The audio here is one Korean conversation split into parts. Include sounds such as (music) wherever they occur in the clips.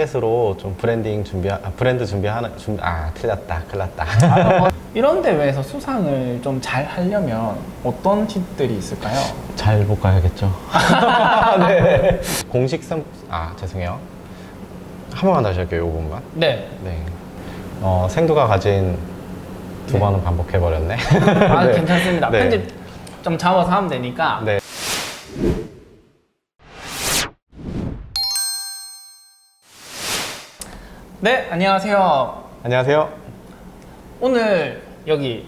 겟으로 좀 브랜딩 준비 아, 브랜드 준비하는 준비 아 틀렸다 큰일 났다 아, 어, 이런 대회에서 수상을 좀 잘 하려면 어떤 팁들이 있을까요? 잘 볶아야겠죠 (laughs) 네 공식 샘아 죄송해요 한 번만 다시 할게요 요 부분만 네. 네 어, 생두가 가진 두 네. 번은 반복해 버렸네 아, (laughs) 네. 괜찮습니다. 네. 편집 좀 잡아서 하면 되니까. 네. 네, 안녕하세요. 안녕하세요 오늘 여기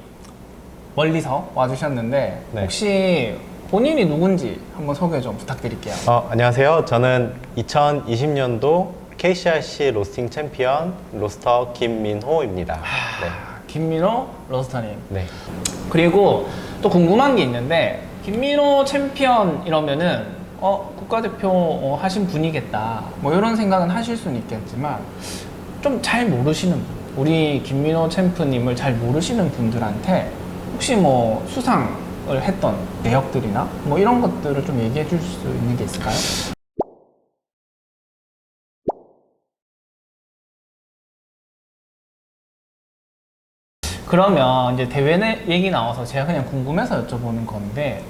멀리서 와주셨는데 네. 혹시 본인이 누군지 한번 소개 좀 부탁드릴게요. 어, 안녕하세요. 저는 2020년도 KCRC 로스팅 챔피언 로스터 김민호입니다. 아, 김민호 로스터님. 네. 네. 그리고 또 궁금한 게 있는데 김민호 챔피언 이러면은 어 국가대표 어, 하신 분이겠다 뭐 이런 생각은 하실 수는 있겠지만 좀 잘 모르시는 분 우리 김민호 챔프님을 잘 모르시는 분들한테 혹시 뭐 수상을 했던 내역들이나 뭐 이런 것들을 좀 얘기해 줄 수 있는 게 있을까요? 그러면 이제 대회 내 얘기 나와서 제가 그냥 궁금해서 여쭤보는 건데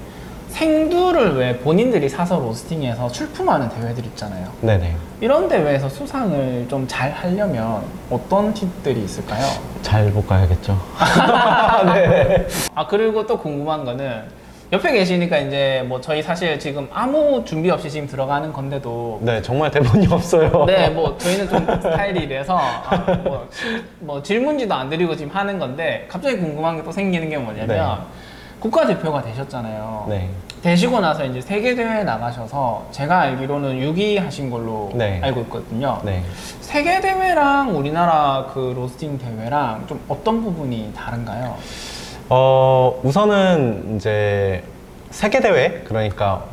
생두를 왜 본인들이 사서 로스팅해서 출품하는 대회들 있잖아요. 네네. 이런 대회에서 수상을 좀 잘 하려면 어떤 팁들이 있을까요? 잘 볶아야겠죠. (laughs) 네. 아 그리고 또 궁금한 거는 옆에 계시니까 이제 뭐 저희 사실 지금 아무 준비 없이 지금 들어가는 건데도 네, 정말 대본이 없어요. 네, 뭐 저희는 좀 스타일이 이래서 아, 뭐, 뭐 질문지도 안 드리고 지금 하는 건데 갑자기 궁금한 게 또 생기는 게 뭐냐면 네. 국가대표가 되셨잖아요. 네. 되시고 나서 이제 세계 대회에 나가셔서 제가 알기로는 6위 하신 걸로 네. 알고 있거든요. 네. 세계 대회랑 우리나라 그 로스팅 대회랑 좀 어떤 부분이 다른가요? 어, 우선은 이제 세계대회, 그러니까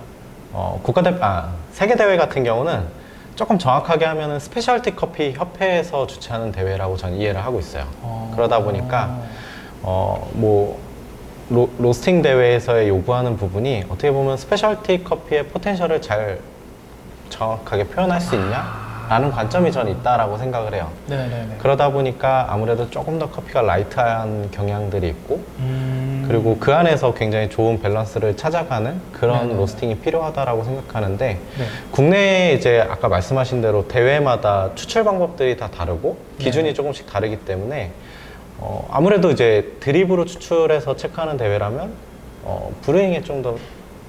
어, 국가대, 아, 세계대회 같은 경우는 조금 정확하게 하면은 스페셜티 커피 협회에서 주최하는 대회라고 저는 이해를 하고 있어요. 어. 그러다 보니까 어, 뭐, 로, 로스팅 대회에서의 요구하는 부분이 어떻게 보면 스페셜티 커피의 포텐셜을 잘 정확하게 표현할 수 있냐? 라는 관점이 저는 있다라고 생각을 해요. 네네네. 그러다 보니까 아무래도 조금 더 커피가 라이트한 경향들이 있고, 음. 그리고 그 안에서 굉장히 좋은 밸런스를 찾아가는 그런 네네네. 로스팅이 필요하다라고 생각하는데, 네. 국내에 이제 아까 말씀하신 대로 대회마다 추출 방법들이 다 다르고 기준이 네. 조금씩 다르기 때문에 어, 아무래도 이제 드립으로 추출해서 체크하는 대회라면 어, 브루잉에 좀 더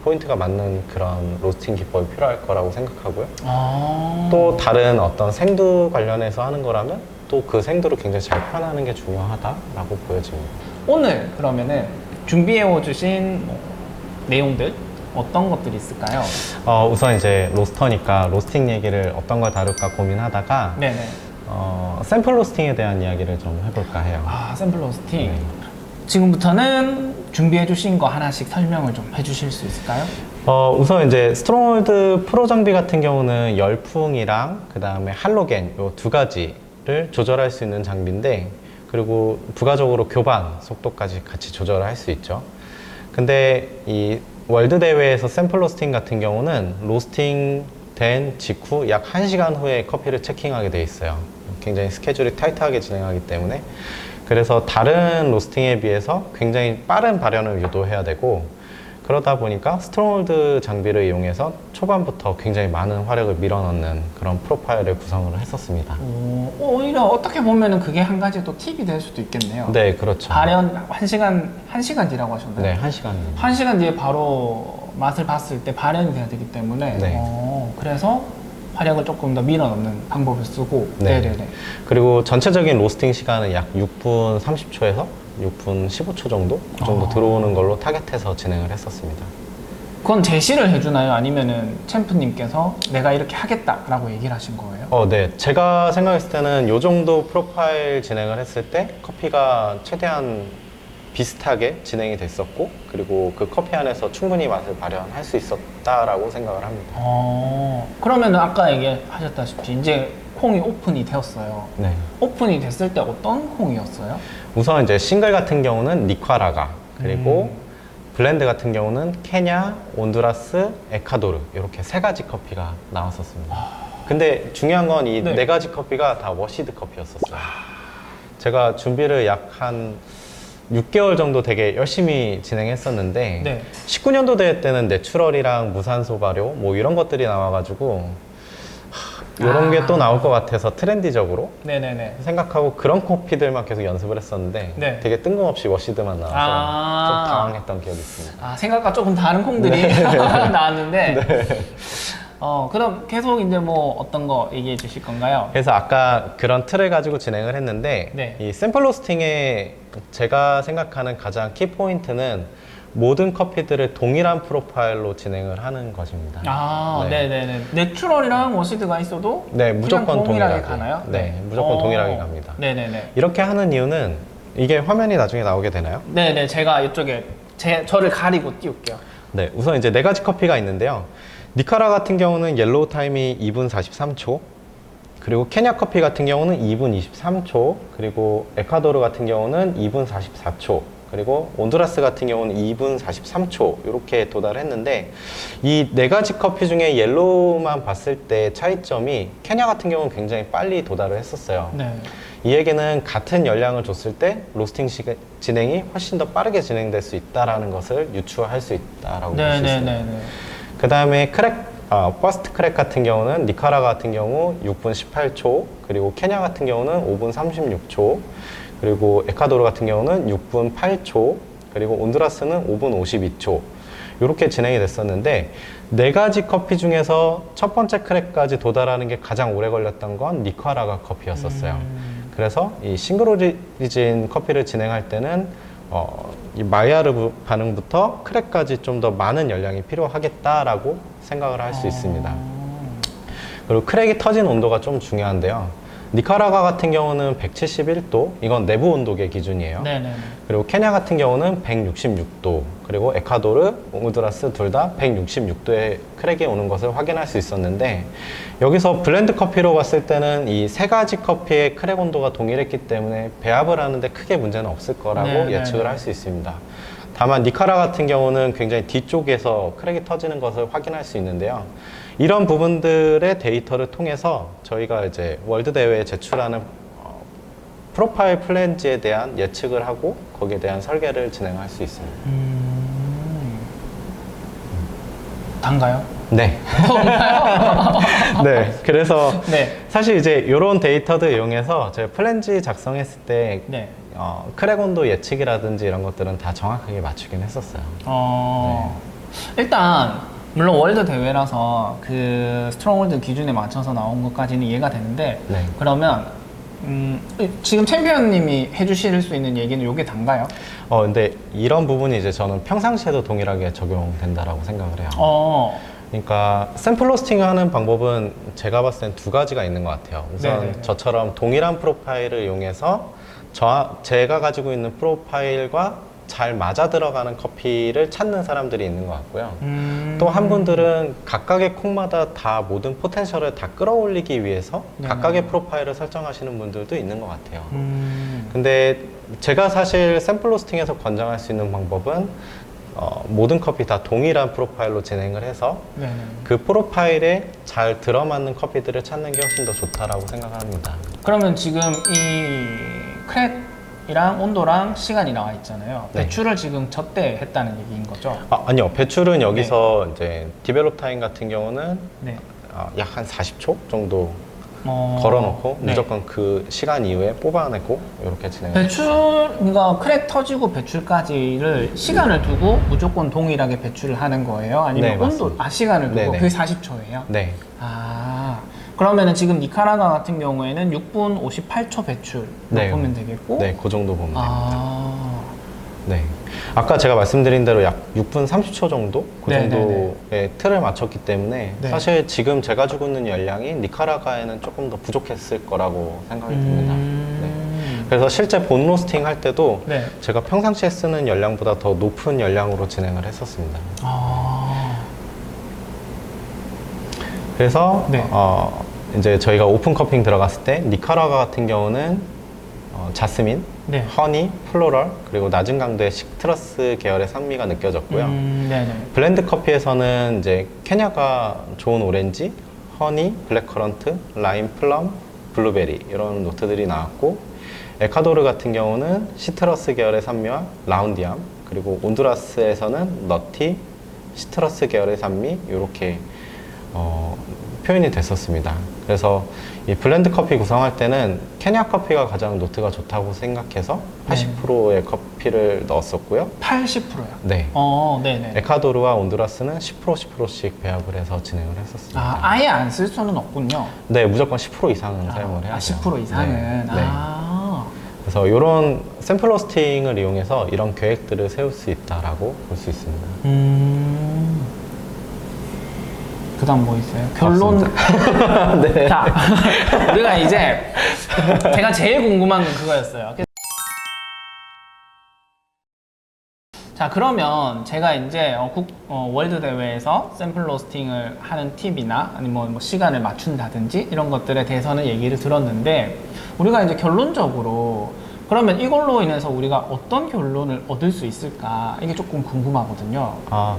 포인트가 맞는 그런 로스팅 기법이 필요할 거라고 생각하고요. 아. 또 다른 어떤 생두 관련해서 하는 거라면 또 그 생두를 굉장히 잘 표현하는 게 중요하다라고 보여집니다. 오늘 그러면은 준비해 오주신 뭐 내용들 어떤 것들이 있을까요? 어, 우선 이제 로스터니까 로스팅 얘기를 어떤 걸 다룰까 고민하다가 네네. 어, 샘플 로스팅에 대한 이야기를 좀 해볼까 해요. 아 샘플 로스팅. 네. 지금부터는 준비해 주신 거 하나씩 설명을 좀 해 주실 수 있을까요? 어, 우선 이제 스트롱홀드 프로 장비 같은 경우는 열풍이랑 그 다음에 할로겐 요 두 가지를 조절할 수 있는 장비인데 그리고 부가적으로 교반 속도까지 같이 조절을 할수 있죠. 근데 이 월드 대회에서 샘플 로스팅 같은 경우는 로스팅 된 직후 약 1시간 후에 커피를 체킹하게 돼 있어요. 굉장히 스케줄이 타이트하게 진행하기 때문에 그래서 다른 로스팅에 비해서 굉장히 빠른 발현을 유도해야 되고 그러다 보니까 스트롱홀드 장비를 이용해서 초반부터 굉장히 많은 화력을 밀어넣는 그런 프로파일을 구성을 했었습니다. 오, 오히려 어떻게 보면은 그게 한 가지 또 팁이 될 수도 있겠네요. 네, 그렇죠. 발현 한 시간 한 시간 뒤라고 하셨나요? 네, 한 시간입니다. 한 시간 뒤에 바로 맛을 봤을 때 발현이 돼야 되기 때문에 네. 어, 그래서 화력을 조금 더 밀어넣는 방법을 쓰고 네. 네 네네. 그리고 전체적인 로스팅 시간은 약 6분 30초에서 6분 15초 정도 그 정도 아. 들어오는 걸로 타겟해서 진행을 했었습니다. 그건 제시를 해주나요? 아니면은 챔프님께서 내가 이렇게 하겠다라고 얘기를 하신 거예요? 어, 네. 제가 생각했을 때는 요 정도 프로파일 진행을 했을 때 커피가 최대한 비슷하게 진행이 됐었고 그리고 그 커피 안에서 충분히 맛을 발현할 수 있었다라고 생각을 합니다. 어, 그러면은 아까 얘기하셨다시피 이제 콩이 오픈이 되었어요. 네. 오픈이 됐을 때 어떤 콩이었어요? 우선 이제 싱글 같은 경우는 니카라가 그리고 음. 블렌드 같은 경우는 케냐, 온두라스, 에콰도르 이렇게 세 가지 커피가 나왔었습니다. 근데 중요한 건 이 네 네. 가지 커피가 다 워시드 커피였었어요. 제가 준비를 약 한 6개월 정도 되게 열심히 진행했었는데 네. 19년도 대회 때는 내추럴이랑 무산소 발효 뭐 이런 것들이 나와가지고 하, 이런 아. 게 또 나올 것 같아서 트렌디적으로 네네네. 생각하고 그런 커피들만 계속 연습을 했었는데 네. 되게 뜬금없이 워시드만 나와서 아. 좀 당황했던 기억이 있습니다. 아, 생각과 조금 다른 콩들이 네. (laughs) 나왔는데. 어, 그럼 계속 이제 뭐 어떤 거 얘기해 주실 건가요? 그래서 아까 그런 틀을 가지고 진행을 했는데 네. 이 샘플 로스팅의 제가 생각하는 가장 키 포인트는 모든 커피들을 동일한 프로파일로 진행을 하는 것입니다. 아, 네. 네. 네네 내추럴이랑 워시드가 있어도 네, 그냥 무조건 동일하게 동일하게. 가나요? 네, 무조건 동일하게 갑니다. 네네네. 이렇게 하는 이유는 이게 화면이 나중에 나오게 되나요? 네네, 제가 이쪽에 제, 저를 가리고 띄울게요. 네, 우선 이제 네 가지 커피가 있는데요. 니카라 같은 경우는 옐로우 타임이 2분 43초, 그리고 케냐 커피 같은 경우는 2분 23초, 그리고 에콰도르 같은 경우는 2분 44초, 그리고 온두라스 같은 경우는 2분 43초 이렇게 도달했는데 이 네 가지 커피 중에 옐로우만 봤을 때 차이점이 케냐 같은 경우는 굉장히 빨리 도달을 했었어요. 네. 이 얘기는 같은 열량을 줬을 때 로스팅 시간, 진행이 훨씬 더 빠르게 진행될 수 있다라는 것을 유추할 수 있다라고 볼 수 있습니다. 그 다음에 크랙, 아, 퍼스트 크랙 같은 경우는 니카라 같은 경우 6분 18초, 그리고 케냐 같은 경우는 5분 36초, 그리고 에콰도르 같은 경우는 6분 8초, 그리고 온두라스는 5분 52초. 이렇게 진행이 됐었는데 네 가지 커피 중에서 첫 번째 크랙까지 도달하는 게 가장 오래 걸렸던 건 니카라가 커피였었어요. 그래서 이 싱글 오리진 커피를 진행할 때는 어, 이 마이야르 반응부터 크랙까지 좀 더 많은 열량이 필요하겠다라고 생각을 할 수 있습니다. 그리고 크랙이 터진 온도가 좀 중요한데요. 니카라과 같은 경우는 171도, 이건 내부 온도계 기준이에요. 네네네. 그리고 케냐 같은 경우는 166도, 그리고 에콰도르, 오무드라스 둘 다 166도의 크랙이 오는 것을 확인할 수 있었는데 여기서 블렌드 커피로 봤을 때는 이 세 가지 커피의 크랙 온도가 동일했기 때문에 배합을 하는데 크게 문제는 없을 거라고 네, 네, 예측을 네. 할수 있습니다. 다만 니카라 같은 경우는 굉장히 뒤쪽에서 크랙이 터지는 것을 확인할 수 있는데요. 이런 부분들의 데이터를 통해서 저희가 이제 월드 대회에 제출하는 어, 프로파일 플랜지에 대한 예측을 하고 거기에 대한 설계를 진행할 수 있습니다. 음... 단가요? 네. (laughs) 네. 그래서 네. 사실 이제 이런 데이터들 이용해서 저희 플랜지 작성했을 때 네. 어, 크랙 온도 예측이라든지 이런 것들은 다 정확하게 맞추긴 했었어요. 어, 일단, 물론 월드 대회라서 그 스트롱월드 기준에 맞춰서 나온 것까지는 이해가 되는데, 네. 그러면, 음, 지금 챔피언님이 해주실 수 있는 얘기는 요게 단가요? 어, 근데 이런 부분이 이제 저는 평상시에도 동일하게 적용된다라고 생각을 해요. 어, 그러니까 샘플 로스팅 하는 방법은 제가 봤을 땐 두 가지가 있는 것 같아요. 우선 네네네. 저처럼 동일한 프로파일을 이용해서 저, 제가 가지고 있는 프로파일과 잘 맞아 들어가는 커피를 찾는 사람들이 있는 것 같고요. 음... 또한 분들은 각각의 콩마다 다 모든 포텐셜을 다 끌어올리기 위해서 네네. 각각의 프로파일을 설정하시는 분들도 있는 것 같아요. 음... 근데 제가 사실 샘플 로스팅에서 권장할 수 있는 방법은 어, 모든 커피 다 동일한 프로파일로 진행을 해서 네네. 그 프로파일에 잘 들어맞는 커피들을 찾는 게 훨씬 더 좋다라고 생각합니다. 그러면 지금 이 크랙 이랑 온도랑 시간이 나와 있잖아요. 네. 배출을 지금 저때 했다는 얘기인 거죠? 아, 아니요. 배출은 여기서 이제 디벨롭 타임 같은 경우는 네. 약한 40초 정도 어... 걸어놓고 네. 무조건 그 시간 이후에 뽑아내고 이렇게 진행을 배출, 그러니까 크랙 터지고 배출까지를 시간을 두고 무조건 동일하게 배출을 하는 거예요? 아니면 네, 온도, 맞습니다. 아, 시간을 두고 네 네. 그게 40초예요? 네. 아, 그러면은 지금 니카라가 같은 경우에는 6분 58초 배출 네. 보면 되겠고? 네, 그 정도 보면 됩니다. 아, 네. 아까 제가 말씀드린 대로 약 6분 30초 정도? 그 네네네. 정도의 틀을 맞췄기 때문에 네. 사실 지금 제가 주고 있는 열량이 니카라과에는 조금 더 부족했을 거라고 생각이 듭니다. 네. 음... 그래서 실제 본 로스팅 할 때도 네. 제가 평상시에 쓰는 열량보다 더 높은 열량으로 진행을 했었습니다. 아, 그래서 네. 어, 이제 저희가 오픈 커핑 들어갔을 때 니카라과 같은 경우는 어, 자스민, 네. 허니, 플로럴 그리고 낮은 강도의 시트러스 계열의 산미가 느껴졌고요. 음, 네네. 블렌드 커피에서는 이제 케냐가 좋은 오렌지, 허니, 블랙커런트, 라임 플럼, 블루베리 이런 노트들이 나왔고 에콰도르 같은 경우는 시트러스 계열의 산미와 라운디암 그리고 온두라스에서는 너티, 시트러스 계열의 산미 이렇게 어, 표현이 됐었습니다. 그래서 이 블렌드 커피 구성할 때는 케냐 커피가 가장 노트가 좋다고 생각해서 80%의 커피를 넣었었고요. 80%요. 네. 어, 네네. 에콰도르와 온두라스는 10% 10%씩 배합을 해서 진행을 했었습니다. 아, 아예 안 쓸 수는 없군요. 네, 무조건 10% 이상은 사용을 해야 아, 돼요. 10% 이상은. 네, 네. 아. 그래서 이런 샘플 로스팅을 이용해서 이런 계획들을 세울 수 있다라고 볼 수 있습니다. 음. 그다음 뭐 있어요? 결론. (laughs) 네. 자, 우리가 이제 제가 제일 궁금한 건 그거였어요. 자, 그러면 제가 이제 어, 국, 어, 월드 대회에서 샘플 로스팅을 하는 팁이나 아니면 뭐 시간을 맞춘다든지 이런 것들에 대해서는 얘기를 들었는데 우리가 이제 결론적으로 그러면 이걸로 인해서 우리가 어떤 결론을 얻을 수 있을까 이게 조금 궁금하거든요. 아,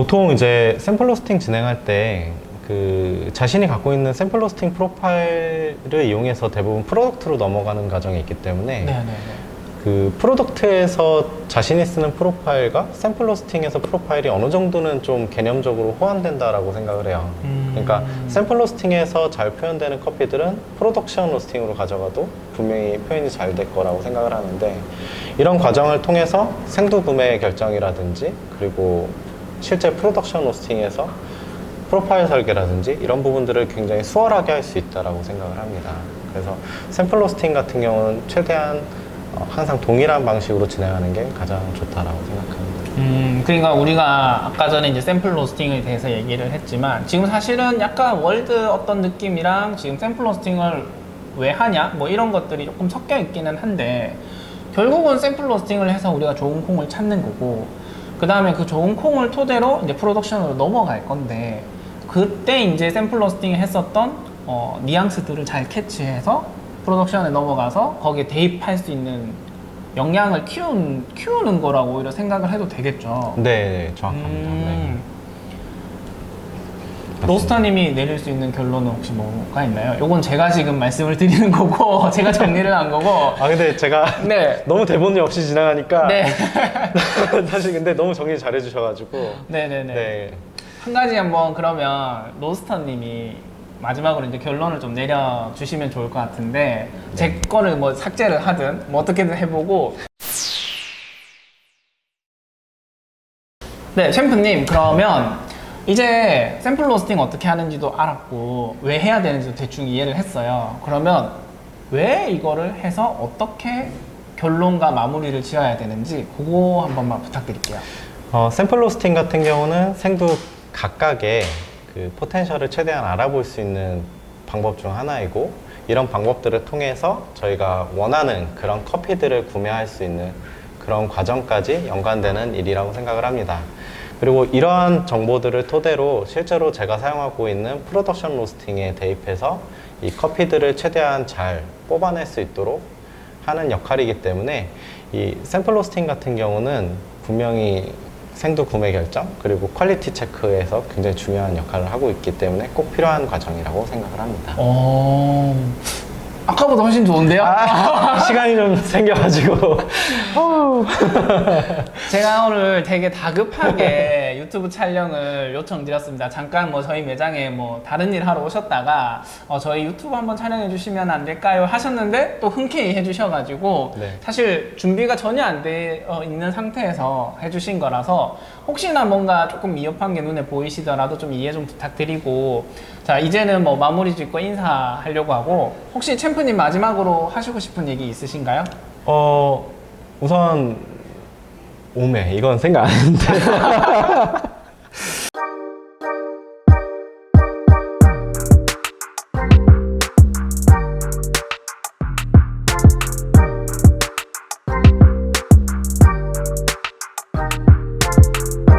보통 이제 샘플 로스팅 진행할 때 그 자신이 갖고 있는 샘플 로스팅 프로파일을 이용해서 대부분 프로덕트로 넘어가는 과정이 있기 때문에 네 네 네. 그 프로덕트에서 자신이 쓰는 프로파일과 샘플 로스팅에서 프로파일이 어느 정도는 좀 개념적으로 호환된다라고 생각을 해요. 음. 그러니까 샘플 로스팅에서 잘 표현되는 커피들은 프로덕션 로스팅으로 가져가도 분명히 표현이 잘 될 거라고 생각을 하는데 이런 과정을 통해서 생두 구매 결정이라든지 그리고 실제 프로덕션 로스팅에서 프로파일 설계라든지 이런 부분들을 굉장히 수월하게 할 수 있다라고 생각을 합니다. 그래서 샘플 로스팅 같은 경우는 최대한 어, 항상 동일한 방식으로 진행하는 게 가장 좋다라고 생각합니다. 음, 그러니까 우리가 아까 전에 이제 샘플 로스팅에 대해서 얘기를 했지만 지금 사실은 약간 월드 어떤 느낌이랑 지금 샘플 로스팅을 왜 하냐 뭐 이런 것들이 조금 섞여 있기는 한데 결국은 샘플 로스팅을 해서 우리가 좋은 콩을 찾는 거고 그 다음에 그 좋은 콩을 토대로 이제 프로덕션으로 넘어갈 건데 그때 이제 샘플 로스팅을 했었던 어, 뉘앙스들을 잘 캐치해서 프로덕션에 넘어가서 거기에 대입할 수 있는 역량을 키운, 키우는 거라고 오히려 생각을 해도 되겠죠. 네, 정확합니다. 음. 로스터님이 내릴 수 있는 결론은 혹시 뭐가 있나요? 요건 제가 지금 말씀을 드리는 거고 (laughs) 제가 정리를 한 거고 네. 아 근데 제가 네. (laughs) 너무 대본이 없이 지나가니까 네. (laughs) 사실 근데 너무 정리 잘 해주셔가지고 네네네. 네. 한 가지 한번 그러면 로스터님이 마지막으로 이제 결론을 좀 내려 주시면 좋을 것 같은데 제 거를 뭐 삭제를 하든 뭐 어떻게든 해보고 네 챔프님 그러면 이제 샘플 로스팅 어떻게 하는지도 알았고 왜 해야 되는지도 대충 이해를 했어요 그러면 왜 이거를 해서 어떻게 결론과 마무리를 지어야 되는지 그거 한 번만 부탁드릴게요 어, 샘플 로스팅 같은 경우는 생두 각각의 그 포텐셜을 최대한 알아볼 수 있는 방법 중 하나이고 이런 방법들을 통해서 저희가 원하는 그런 커피들을 구매할 수 있는 그런 과정까지 연관되는 일이라고 생각을 합니다. 그리고 이러한 정보들을 토대로 실제로 제가 사용하고 있는 프로덕션 로스팅에 대입해서 이 커피들을 최대한 잘 뽑아낼 수 있도록 하는 역할이기 때문에 이 샘플 로스팅 같은 경우는 분명히 생두 구매 결정 그리고 퀄리티 체크에서 굉장히 중요한 역할을 하고 있기 때문에 꼭 필요한 과정이라고 생각을 합니다. 어... 아까보다 훨씬 좋은데요? 아, (laughs) 시간이 좀 생겨가지고 제가 오늘 되게 다급하게 유튜브 촬영을 요청드렸습니다. 잠깐 뭐 저희 매장에 뭐 다른 일 하러 오셨다가 어, 저희 유튜브 한번 촬영해 주시면 안 될까요? 하셨는데 또 흔쾌히 해주셔가지고 네. 사실 준비가 전혀 안돼 있는 상태에서 해주신 거라서 혹시나 뭔가 조금 미흡한 게 눈에 보이시더라도 좀 이해 좀 부탁드리고 자 이제는 뭐 마무리 짓고 인사하려고 하고 혹시 챔프님 마지막으로 하시고 싶은 얘기 있으신가요? 어 우선 오메 이건 생각 안 했는데 (laughs)